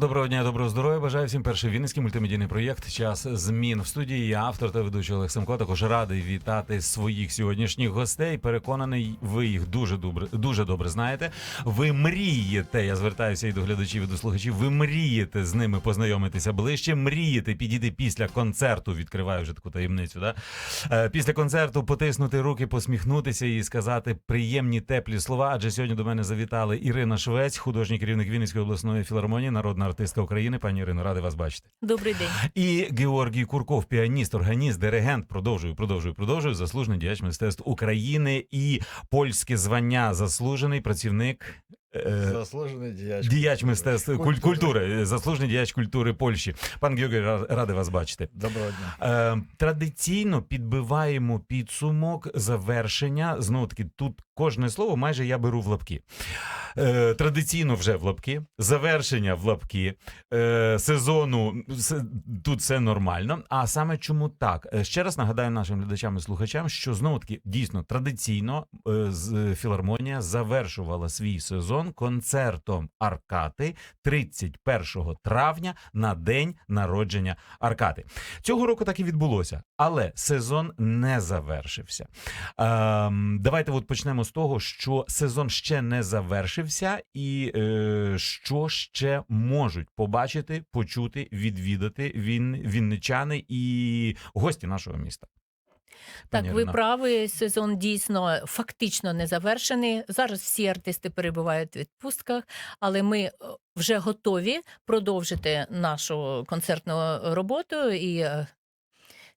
Доброго дня, доброго здоров'я. Бажаю всім перший вінницький мультимедійний проєкт Час змін в студії. Я автор та ведучий Олег Семко. Також радий вітати своїх сьогоднішніх гостей. Переконаний, ви їх дуже добре, дуже добре знаєте. Ви мрієте. Я звертаюся і до глядачів, і до слухачів. Ви мрієте з ними познайомитися ближче. Мрієте підійти після концерту. Відкриваю вже таку таємницю. Да? Е, Після концерту потиснути руки, посміхнутися і сказати приємні теплі слова. Адже сьогодні до мене завітали Ірина Швець, художній керівник Вінницької обласної філармонії, народна артистка України. Пані Ірино, радий вас бачити. Добрий день. І Георгій Курков, піаніст, органіст, диригент. Продовжую, продовжую, продовжую. Заслужений діяч мистецтв України і польське звання заслужений працівник. Е, Заслужений діяч. Діяч культури. мистецтв куль- Культури. культури, заслужений діяч культури Польщі. Пан Георгій, ра- радий вас бачити. Доброго дня. Е, традиційно підбиваємо підсумок завершення. Знову таки, тут кожне слово майже я беру в лапки. Е, традиційно вже в лапки, завершення в лапки, е, сезону с- тут все нормально. А саме чому так? Е, Ще раз нагадаю нашим глядачам і слухачам, що знову таки дійсно традиційно е, філармонія завершувала свій сезон концертом Аркати 31 травня на день народження Аркати. Цього року так і відбулося, але сезон не завершився. Ем, давайте от почнемо з того, що сезон ще не завершився, і е, що ще можуть побачити, почути, відвідати він, вінничани і гості нашого міста. Так, Пані ви Ірина. праві. Сезон дійсно фактично не завершений. Зараз всі артисти перебувають в відпустках, але ми е, вже готові продовжити нашу концертну роботу і е,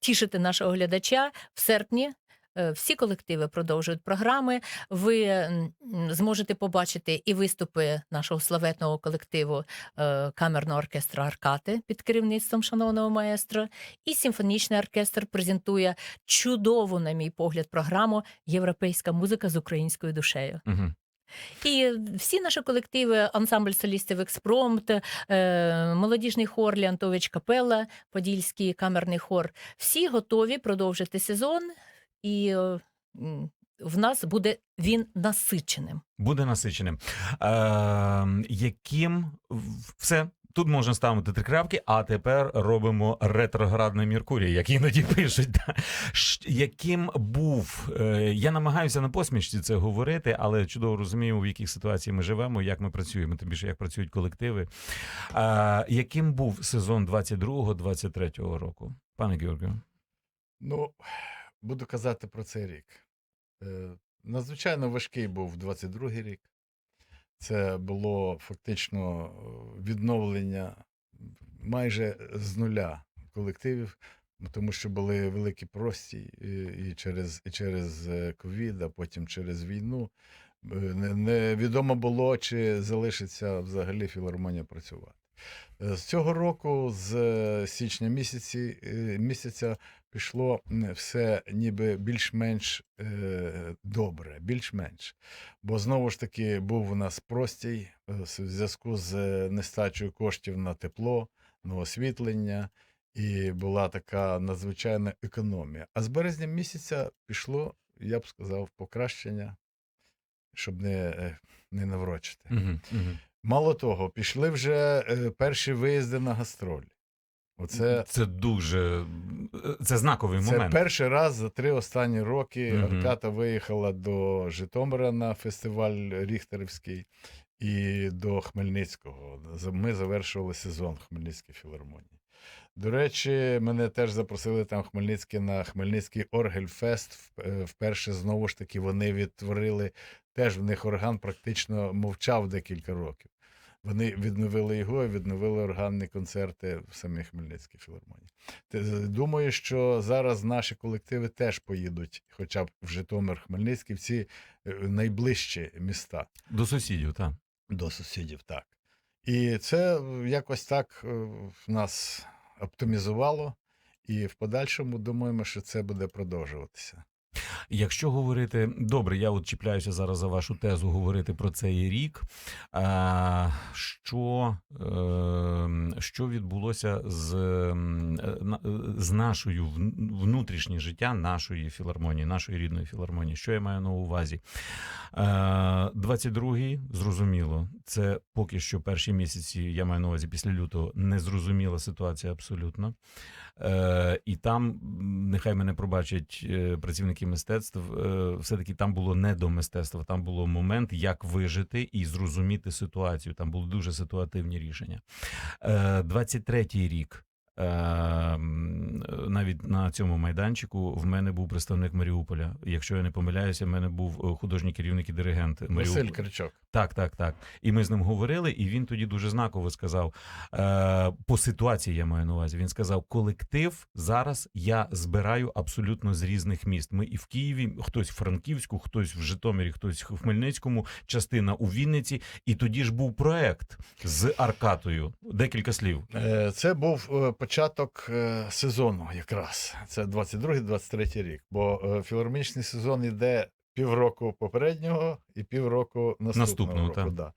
тішити нашого глядача в серпні. Е, Всі колективи продовжують програми. Ви зможете побачити і виступи нашого славетного колективу е, камерного оркестру Аркати під керівництвом шановного маестро. І симфонічний оркестр презентує чудову, на мій погляд, програму Європейська музика з українською душею. І всі наші колективи, ансамбль солістів Експромт, е, молодіжний хор Леонтович Капелла, Подільський камерний хор, всі готові продовжити сезон, і е, в нас буде він насиченим. Буде насиченим. Е, яким все. Тут можна ставити три крапки, а тепер робимо ретроградний Меркурій, як іноді пишуть. да. Ш- Яким був, е, я намагаюся на посмішці це говорити, але чудово розумію, в яких ситуаціях ми живемо, як ми працюємо, тим більше як працюють колективи. Е, яким був сезон 22-23 року, пане Георгію? Ну, буду казати про цей рік. Е, Надзвичайно важкий був 22-й рік. Це було фактично е, відновлення майже з нуля колективів, тому що були великі прості і, через, і через е, ковід, а потім через війну. Е, Невідомо було, чи залишиться взагалі філармонія працювати. Е, З цього року, з е, січня місяці, е, місяця, пішло все ніби більш-менш добре, більш-менш. Бо знову ж таки був у нас простій в зв'язку з нестачею коштів на тепло, на освітлення, і була така надзвичайна економія. А з березня місяця пішло, я б сказав, покращення, щоб не, не наврочити. Угу, угу. Мало того, пішли вже е, перші виїзди на гастролі. Оце Це дуже це знаковий це момент. перший раз за три останні роки Мгм. Арката виїхала до Житомира на фестиваль Ріхтерівський і до Хмельницького. За- Ми завершували сезон Хмельницької філармонії. До речі, мене теж запросили там в Хмельницький на Хмельницький Оргельфест. В- е, Вперше знову ж таки вони відтворили теж в них орган практично мовчав декілька років. Вони відновили його і відновили органні концерти в самій Хмельницькій філармонії. Те- Думаю, що зараз наші колективи теж поїдуть, хоча б в Житомир, Хмельницький, в ці е, найближчі міста До сусідів, так. до сусідів. Так. І це е, якось так е, нас оптимізувало, і в подальшому думаємо, що це буде продовжуватися. Якщо говорити добре, я от чіпляюся зараз за вашу тезу говорити про цей рік. Що, е, що відбулося з, м, е, на- е, з нашою внутрішнє життя нашої філармонії, нашої рідної філармонії? Що я маю на увазі? Е, 22-й, зрозуміло, це поки що перші місяці, я маю на увазі після лютого, незрозуміла ситуація абсолютно. Е, і там, нехай мене пробачать е, працівники мистецтв, е, все-таки там було не до мистецтва, там було момент, як вижити і зрозуміти ситуацію. Там були дуже ситуативні рішення. Е, 23-й рік. Е, м, Навіть на цьому майданчику в мене був представник Маріуполя. Якщо я не помиляюся, в мене був е, художній керівник і диригент Василь Кричок. Так, так, так. І ми з ним говорили, і він тоді дуже знаково сказав: е, по ситуації я маю на увазі. Він сказав: колектив зараз я збираю абсолютно з різних міст. Ми і в Києві, хтось в Франківську, хтось в Житомирі, хтось в Хмельницькому, частина у Вінниці. І тоді ж був проект з Аркатою. Декілька слів. Е, Це був початок е, сезону, якраз. Це 22-23 рік. Бо е, філармонічний сезон йде півроку попереднього і півроку наступного, Наступного, року. Да.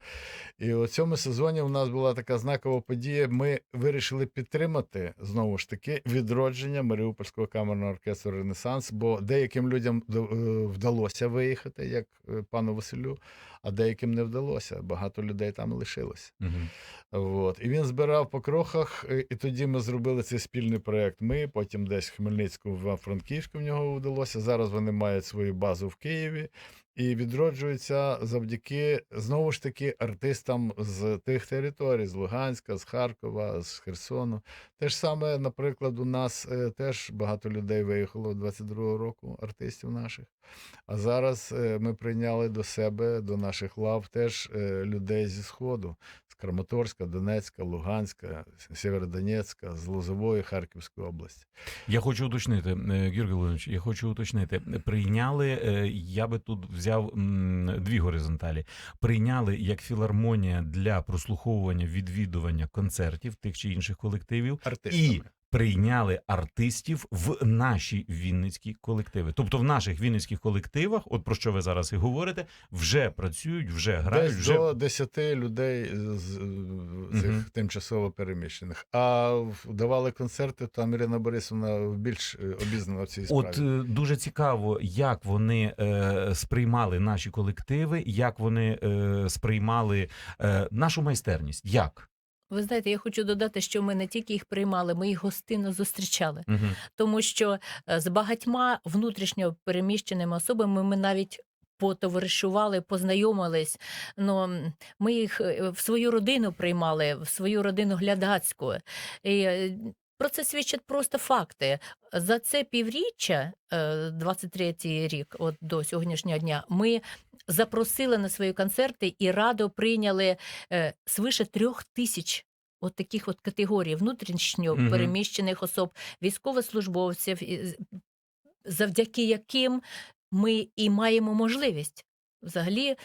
І у цьому сезоні у нас була така знакова подія. Ми вирішили підтримати знову ж таки відродження Маріупольського камерного оркестру Ренесанс, бо деяким людям е, вдалося виїхати, як е, пану Василю, а деяким не вдалося. Багато людей там лишилось. Мгм. От. І він збирав по крохах, і і тоді ми зробили цей спільний проект. Ми, потім десь в Хмельницьку, в Франківську в нього вдалося. Зараз вони мають свою базу в Києві і відроджуються завдяки знову ж таки артистам з тих територій: з Луганська, з Харкова, з Херсону. Те ж саме, наприклад, у нас е, теж багато людей виїхало 22-го року, артистів наших. А зараз е, ми прийняли до себе, до наших лав теж е, людей зі Сходу з Краматорська, Донецька, Луганська, Сєвєродонецька, з Лозової Харківської області. Я хочу уточнити, е, Георгій Володимирович, я хочу уточнити. Прийняли, я би тут взяв дві горизонталі. Прийняли як філармонія для прослуховування відвідування концертів тих чи інших колективів, Артистами. і прийняли артистів в наші вінницькі колективи. Тобто в наших вінницьких колективах, от про що ви зараз і говорите, вже працюють, вже грають, Десь вже до 10 людей з, з цих Мгм. тимчасово переміщених. А давали концерти, там Ірина Борисовна більш е, обізнана в цій справі. От е, дуже цікаво, як вони е, сприймали наші колективи, як вони е, сприймали е, нашу майстерність. Як? Ви знаєте, я хочу додати, що ми не тільки їх приймали, ми їх гостинно зустрічали. Угу. тому що е, з багатьма внутрішньо переміщеними особами ми навіть. Потоваришували, познайомились. Ну, ми їх е, в свою родину приймали, в свою родину глядацьку. І е, про це свідчать просто факти. За це півріччя, е, 23-й рік, от до сьогоднішнього дня, ми запросили на свої концерти і радо прийняли е, свише трьох тисяч. От таких от категорій внутрішньо переміщених особ, військовослужбовців, завдяки яким ми і маємо можливість взагалі е,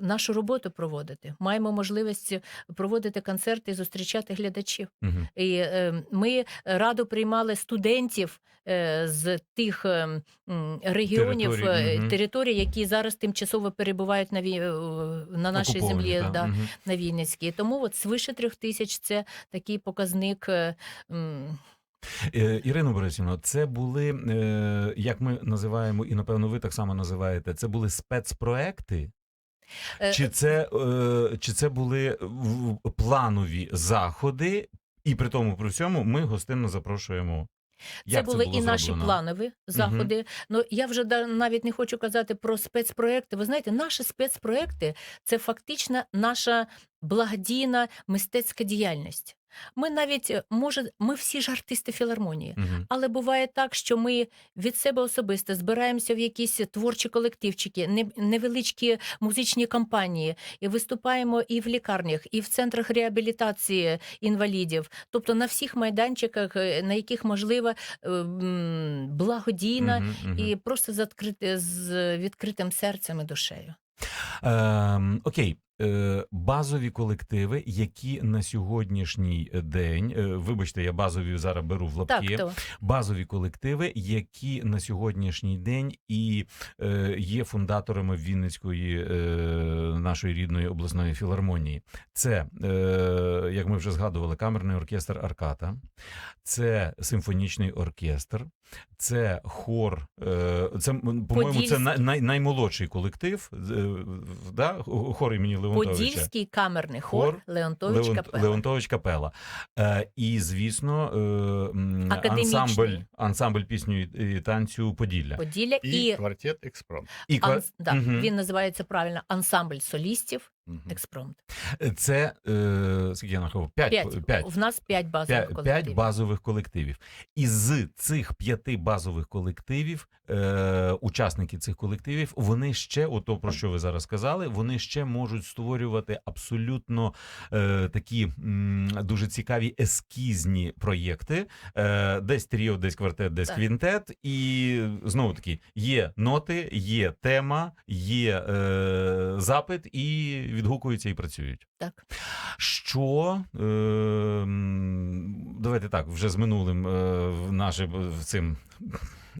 нашу роботу проводити. Маємо можливість проводити концерти і зустрічати глядачів. Угу. І е, ми радо приймали студентів е, з тих е, регіонів, Територій, е, територій, які зараз тимчасово перебувають на, ві- е, на нашій землі. Да, Угу. на Вінницькій. Тому от свише трьох тисяч це такий показник. е, Е, Ірино Борисівно, це були, е, як ми називаємо, і напевно ви так само називаєте, це були спецпроекти. е, Чи це, чи це були планові заходи, і при тому при всьому ми гостинно запрошуємо. Це Як були було і наші зроблено? планові заходи. Ну я вже навіть не хочу казати про спецпроекти. Ви знаєте, наші спецпроекти це фактично наша благодійна мистецька діяльність. Ми навіть е, може, ми всі ж артисти філармонії. Мгм. Але буває так, що ми від себе особисто збираємося в якісь творчі колективчики, невеличкі музичні компанії, і виступаємо і в лікарнях, і в центрах реабілітації інвалідів, тобто на всіх майданчиках, е, на яких можливо е, благодійна Мгм, мгм. і просто з, відкрит- з відкритим серцем і душею. Ем, окей, базові колективи, які на сьогоднішній день, е, вибачте, я базові зараз беру в лапки, то базові колективи, які на сьогоднішній день і е, є фундаторами Вінницької е, нашої рідної обласної філармонії. Це, е, як ми вже згадували, камерний оркестр Арката, це симфонічний оркестр, це хор. Е, це по-моєму, це най, най, наймолодший колектив. е, да? хор імені Леонтовича. Подільський камерний хор, Хор Леонтович Леон- Капела. Леонтович Капела. Е, і, звісно, е, ансамбль, ансамбль пісню і і танцю Поділля. Поділля І, і, квартет Експромт. І Ан... да, угу. він називається правильно ансамбль солістів. Експромт. Це е, скільки я нарахував? П'ять, П'ять. п'ять. В нас п'ять базових П'ять, колективів. п'ять базових колективів. І з цих п'яти базових колективів, е, учасники цих колективів, вони ще, ото про що ви зараз сказали, вони ще можуть створювати абсолютно е, такі м, дуже цікаві ескізні проєкти. Е, десь тріо, десь квартет, десь Так. квінтет. І знову таки є ноти, є тема, є е, запит, і відгукуються і працюють. Так. Що е, давайте так, вже з минулим е, в нашим цим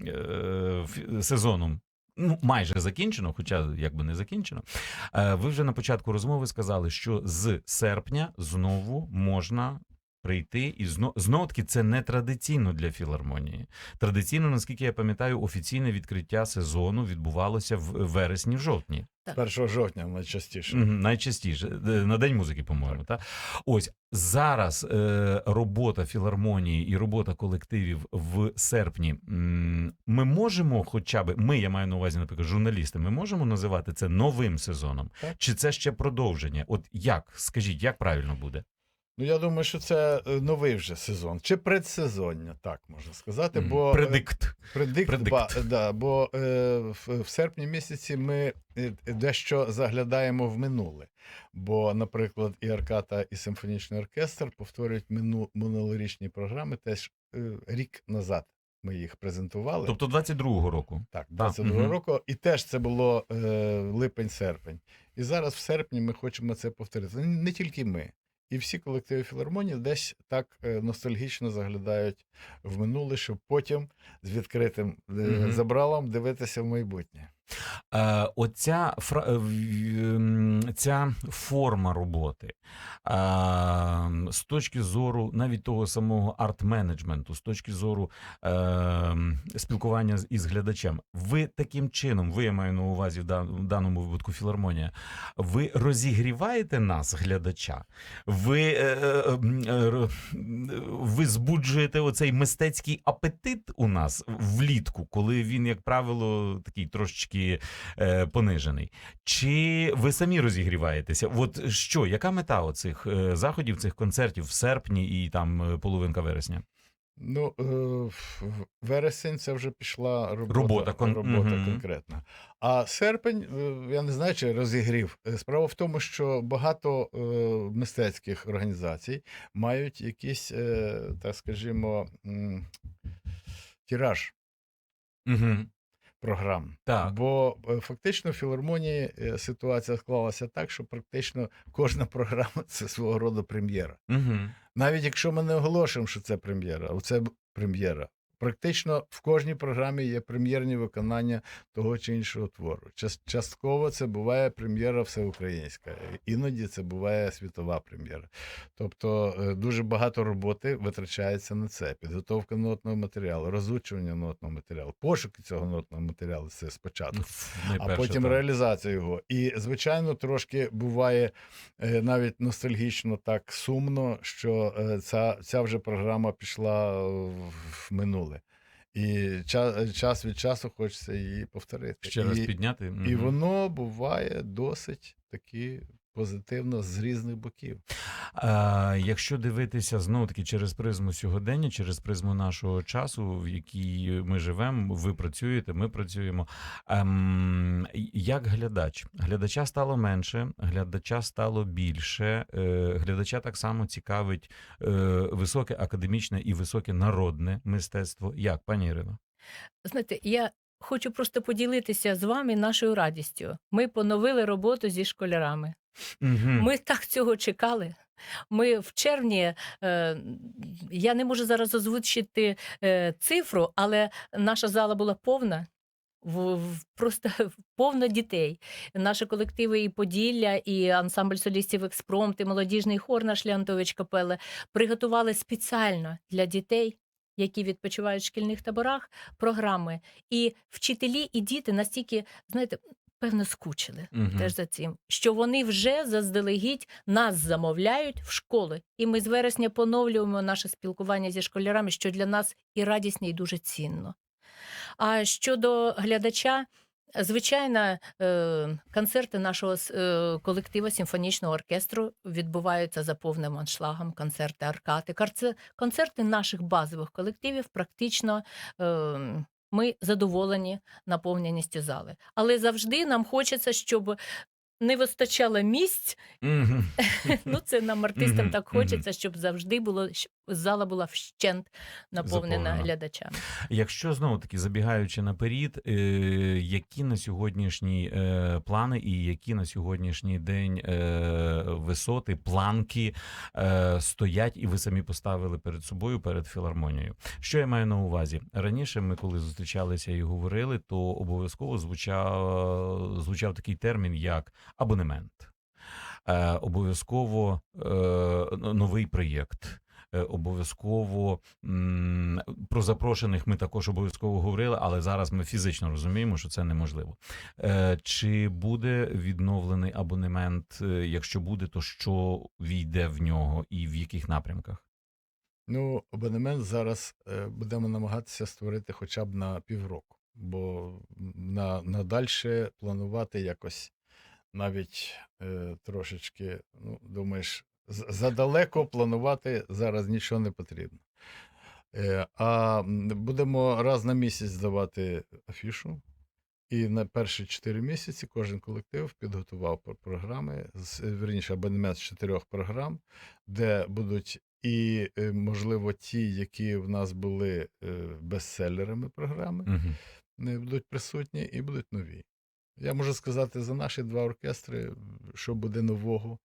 е, сезоном. Ну, майже закінчено, хоча якби не закінчено. Е, ви вже на початку розмови сказали, що з серпня знову можна прийти і знову знов таки це не традиційно для філармонії. Традиційно, наскільки я пам'ятаю, офіційне відкриття сезону відбувалося в вересні, в жовтні. 1 жовтня найчастіше. Найчастіше е, на день музики, по-моєму. Та ось зараз е, робота філармонії і робота колективів в серпні. Ми можемо, хоча б ми, я маю на увазі, наприклад, журналісти, ми можемо називати це новим сезоном, Так. чи це ще продовження? От як скажіть, як правильно буде? Ну, я думаю, що це е, новий вже сезон, чи предсезоння, так можна сказати. Бо е, Предикт. Предикт, Предикт. Ба, да, бо е, в, в серпні місяці ми е, дещо заглядаємо в минуле. Бо, наприклад, і Арката, і симфонічний оркестр повторюють мину, минулорічні програми теж е, рік назад. Ми їх презентували. Тобто 22-го року. Так, 22 мгм. року, і теж це було е, липень-серпень. І зараз в серпні ми хочемо це повторити. Не тільки ми. І всі колективи філармонії десь так е, ностальгічно заглядають в минуле, щоб потім з відкритим mm -hmm. забралом дивитися в майбутнє. Е, оця е, ця форма роботи е, з точки зору навіть того самого арт-менеджменту, з точки зору спілкування із глядачем, ви таким чином, ви я маю на увазі в даному випадку філармонія, ви розігріваєте нас, глядача, ви, ви збуджуєте оцей мистецький апетит у нас влітку, коли він, як правило, такий трошечки е, понижений. Чи ви самі розігріваєтеся? От що, яка мета оцих е, заходів, цих концертів в серпні і там е, половинка вересня? Ну, е, вересень це вже пішла робота, Робота, кон- робота мгм. конкретна. А серпень, е, я не знаю, чи розігрів. Е, Справа в тому, що багато е, мистецьких організацій мають якийсь, е, так скажімо, м, тираж Угу. Програм. Так. Бо е, фактично в філармонії е, ситуація склалася так, що практично кожна програма це свого роду прем'єра. Угу. Навіть якщо ми не оголошуємо, що це прем'єра, а це прем'єра. Практично в кожній програмі є прем'єрні виконання того чи іншого твору. Частково це буває прем'єра всеукраїнська, іноді це буває світова прем'єра. Тобто е, дуже багато роботи витрачається на це. Підготовка нотного матеріалу, розучування нотного матеріалу, пошуки цього нотного матеріалу це спочатку а потім реалізація його. І, звичайно, трошки буває е, навіть ностальгічно так сумно, що е, ця, ця вже програма пішла в минуле. І час, час від часу хочеться її повторити. ще раз підняти. і угу. воно буває досить таки позитивно з різних боків. А, якщо дивитися знову таки через призму сьогодення, через призму нашого часу, в якій ми живемо, ви працюєте, ми працюємо. Ем, як глядач? Глядача стало менше, глядача стало більше. Е, глядача так само цікавить е, високе академічне і високе народне мистецтво. Як, пані Ірино? Знаєте, я хочу просто поділитися з вами нашою радістю. Ми поновили роботу зі школярами. Мгм. Ми так цього чекали. Ми в червні, е, я не можу зараз озвучити е, цифру, але наша зала була повна. В, в- просто повно дітей. Наші колективи і Поділля, і ансамбль солістів Експромт, і молодіжний хор наш Леонтович Капеле приготували спеціально для дітей, які відпочивають в шкільних таборах, програми. І вчителі, і діти настільки, знаєте, певно, скучили угу. теж за цим, що вони вже заздалегідь нас замовляють в школи. І ми з вересня поновлюємо наше спілкування зі школярами, що для нас і радісне, і дуже цінно. А щодо глядача, звичайно, е, концерти нашого е, симфонічного оркестру відбуваються за повним аншлагом, концерти аркати. Концерти наших базових колективів практично. е, Ми задоволені наповненістю зали. Але завжди нам хочеться, щоб не вистачало місць. Мгм. Ну, це нам артистам Мгм, так хочеться, щоб завжди було зала була вщент наповнена Заповнена. глядачами. Якщо знову таки забігаючи наперед, е, які на сьогоднішній е, плани і які на сьогоднішній день е, висоти, планки е, стоять, і ви самі поставили перед собою перед філармонією. Що я маю на увазі? Раніше ми, коли зустрічалися і говорили, то обов'язково звучав, звучав такий термін, як абонемент. Е, обов'язково е, новий проєкт. Е, Обов'язково про запрошених ми також обов'язково говорили, але зараз ми фізично розуміємо, що це неможливо. Е, Чи буде відновлений абонемент? Е, Якщо буде, то що війде в нього і в яких напрямках? Ну, абонемент зараз будемо намагатися створити хоча б на півроку, бо на, на дальше планувати якось навіть е, трошечки, ну, думаєш, задалеко планувати зараз нічого не потрібно. Е, а будемо раз на місяць давати афішу. І на перші 4 місяці кожен колектив підготував програми, верніше абонемент з чотирьох програм, де будуть і, е, можливо, ті, які в нас були е, бестселерами програми, Мгм. не будуть присутні, і будуть нові. Я можу сказати за наші два оркестри, що буде нового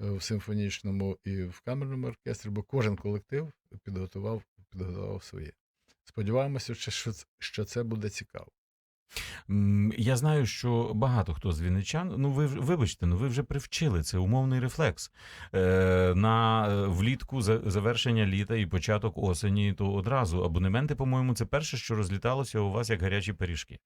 в симфонічному і в камерному оркестрі, бо кожен колектив підготував, підготував своє. Сподіваємося, що- це- буде цікаво. Я знаю, що багато хто з вінничан, ну ви вибачте, ну ви вже привчили це умовний рефлекс. Е, на е, влітку за- завершення літа і початок осені, то одразу абонементи, по-моєму, це перше, що розліталося у вас як гарячі пиріжки.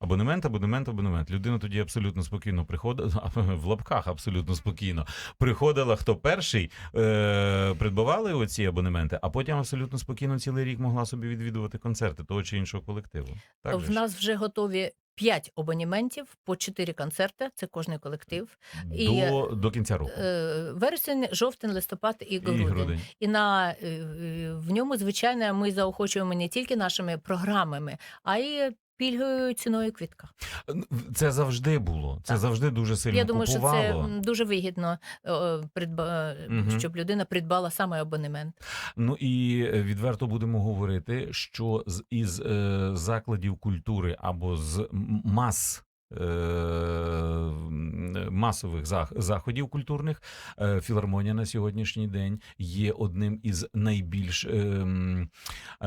Абонемент, абонемент, абонемент. Людина тоді абсолютно спокійно приходила в лапках абсолютно спокійно. Приходила хто перший, е, придбавали оці абонементи, а потім абсолютно спокійно цілий рік могла собі відвідувати концерти того чи іншого колективу. Так в нас вже готові 5 абонементів по 4 концерти. Це кожний колектив. і, до, до кінця року. Е, Вересень, жовтень, листопад і І грудень. грудень. І на е, е, в ньому, звичайно, ми заохочуємо не тільки нашими програмами, а й пільгою ціною квітка. Це завжди було. Це Так. завжди дуже сильно Я думаю, що це дуже вигідно, е, е, придба... Щоб людина придбала саме абонемент. Ну і е, відверто будемо говорити, що з із е, закладів культури або з мас. Масових заходів культурних філармонія на сьогоднішній день є одним із найбільш ем,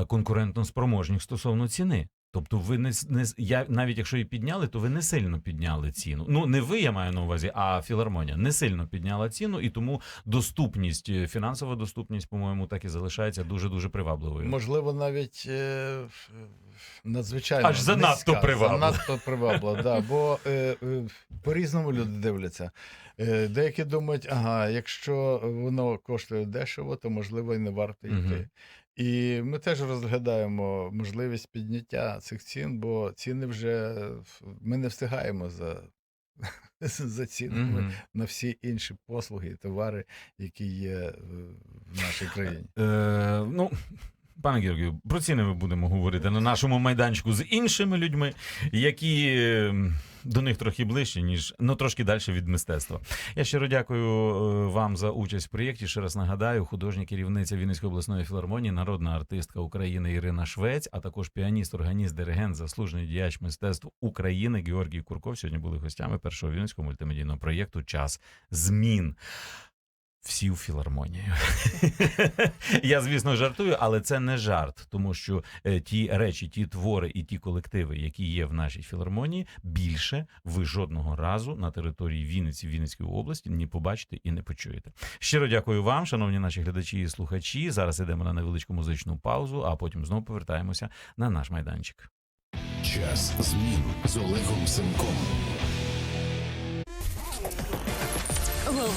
конкурентно спроможних стосовно ціни. Тобто, ви не, не я навіть якщо і підняли, то ви не сильно підняли ціну. Ну не ви, я маю на увазі, а філармонія не сильно підняла ціну, і тому доступність, е, фінансова доступність, по-моєму, так і залишається дуже дуже привабливою. Можливо, навіть е, надзвичайно Аж занадто низька, приваблива. Занадто приваблива, да, бо е, е, по-різному люди дивляться. Е, деякі думають, ага, якщо воно коштує дешево, то можливо і не варто йти. І ми теж розглядаємо можливість підняття цих цін, бо ціни вже е, ми не встигаємо за, за цінами Мгм. на всі інші послуги і товари, які є е, в нашій країні. Е, ну, Пане Георгію, про ціни ми будемо говорити на нашому майданчику з іншими людьми, які е, до них трохи ближче, ніж ну трошки далі від мистецтва. Я щиро дякую е, вам за участь в проєкті. Ще раз нагадаю, художня керівниця Вінницької обласної філармонії, народна артистка України Ірина Швець, а також піаніст, органіст, диригент, заслужений діяч мистецтв України Георгій Курков. Сьогодні були гостями першого вінницького мультимедійного проєкту Час змін. Всі у філармонії. Я, звісно, жартую, але це не жарт, тому що е, ті речі, ті твори і ті колективи, які є в нашій філармонії, більше ви жодного разу на території Вінниці, Вінницької області не побачите і не почуєте. Щиро дякую вам, шановні наші глядачі і слухачі. Зараз ідемо на невеличку музичну паузу, а потім знову повертаємося на наш майданчик. Час змін з Олегом Семком.